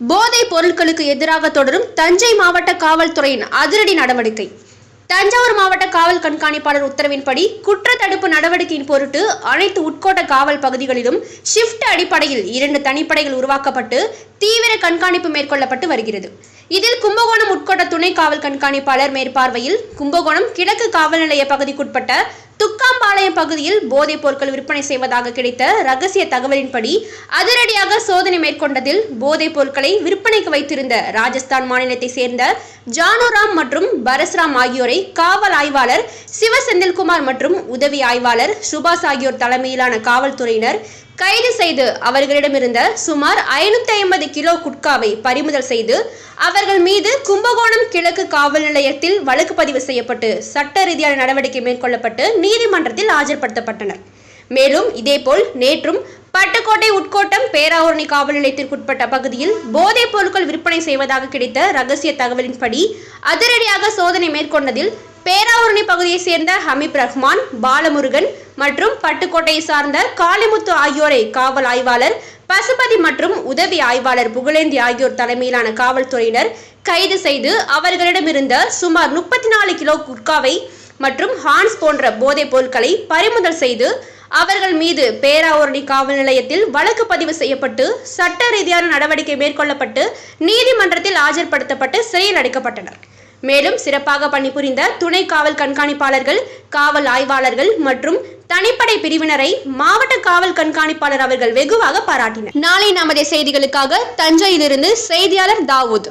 போதைப் பொருட்களுக்கு எதிராக தொடரும் தஞ்சை மாவட்ட காவல்துறையின் அதிரடி நடவடிக்கை. தஞ்சாவூர் மாவட்ட காவல் கண்காணிப்பாளர் உத்தரவின்படி குற்ற தடுப்பு நடவடிக்கையின் பொருட்டு அனைத்து உட்கோட்ட காவல் பகுதிகளிலும் ஷிப்ட் அடிப்படையில் இரண்டு தனிப்படைகள் உருவாக்கப்பட்டு தீவிர கண்காணிப்பு மேற்கொள்ளப்பட்டு வருகிறது. இதில் கும்பகோணம் உட்கோட்ட துணை காவல் கண்காணிப்பாளர் மேற்பார்வையில் கும்பகோணம் கிழக்கு காவல் நிலைய பகுதிக்குட்பட்ட துக்காம்பாளையம் பகுதியில் போதைப் பொருட்கள் விற்பனை செய்வதாக கிடைத்த ரகசிய தகவலின்படி அதிரடியாக சோதனை மேற்கொண்டதில் போதைப் பொருட்களை விற்பனைக்கு வைத்திருந்த ராஜஸ்தான் மாநிலத்தை சேர்ந்த ஜானுராம் மற்றும் பரஸ்ராம் ஆகியோரை காவல் ஆய்வாளர் சிவ செந்தில்குமார் மற்றும் உதவி ஆய்வாளர் சுபாஷ் ஆகியோர் தலைமையிலான காவல்துறையினர் கைது செய்து அவர்களிடமிருந்த சுமார் ஐநூத்தி ஐம்பது கிலோ குட்காவை பறிமுதல் செய்து அவர்கள் மீது கும்பகோணம் கிழக்கு காவல் நிலையத்தில் வழக்கு பதிவு செய்யப்பட்டு சட்ட ரீதியான நடவடிக்கை மேற்கொள்ளப்பட்டு நீதிமன்றத்தில் ஆஜர்படுத்தப்பட்டனர். மேலும் இதேபோல் நேற்றும் பட்டுக்கோட்டை உட்கோட்டம் பேராவூரணி காவல் நிலையத்திற்குட்பட்ட பகுதியில் போதைப் பொருட்கள் விற்பனை செய்வதாக கிடைத்த ரகசிய தகவலின்படி அதிரடியாக சோதனை மேற்கொண்டதில் பேராவூரணி பகுதியைச் சேர்ந்த ஹமீப் ரஹ்மான் பாலமுருகன் மற்றும் பட்டுக்கோட்டையை சார்ந்த காளிமுத்து ஆகியோரை காவல் ஆய்வாளர் பசுபதி மற்றும் உதவி ஆய்வாளர் புகழேந்தி ஆகியோர் தலைமையிலான காவல்துறையினர் கைது செய்து அவர்களிடமிருந்த சுமார் முப்பத்தி நாலு கிலோ குட்காவை மற்றும் ஹான்ஸ் போன்ற போதைப் பொருட்களை பறிமுதல் செய்து அவர்கள் மீது பேராவூரணி காவல் நிலையத்தில் வழக்கு பதிவு செய்யப்பட்டு சட்ட ரீதியான நடவடிக்கை மேற்கொள்ளப்பட்டு நீதிமன்றத்தில் ஆஜர்படுத்தப்பட்டு சிறையில் அடைக்கப்பட்டனர். மேலும் சிறப்பாக பணிபுரிந்த துணை காவல் கண்காணிப்பாளர்கள் காவல் ஆய்வாளர்கள் மற்றும் தனிப்படை பிரிவினரை மாவட்ட காவல் கண்காணிப்பாளர் அவர்கள் வெகுவாக பாராட்டினர். நாளை நமது செய்திகளுக்காக தஞ்சையிலிருந்து செய்தியாளர் தாவூத்.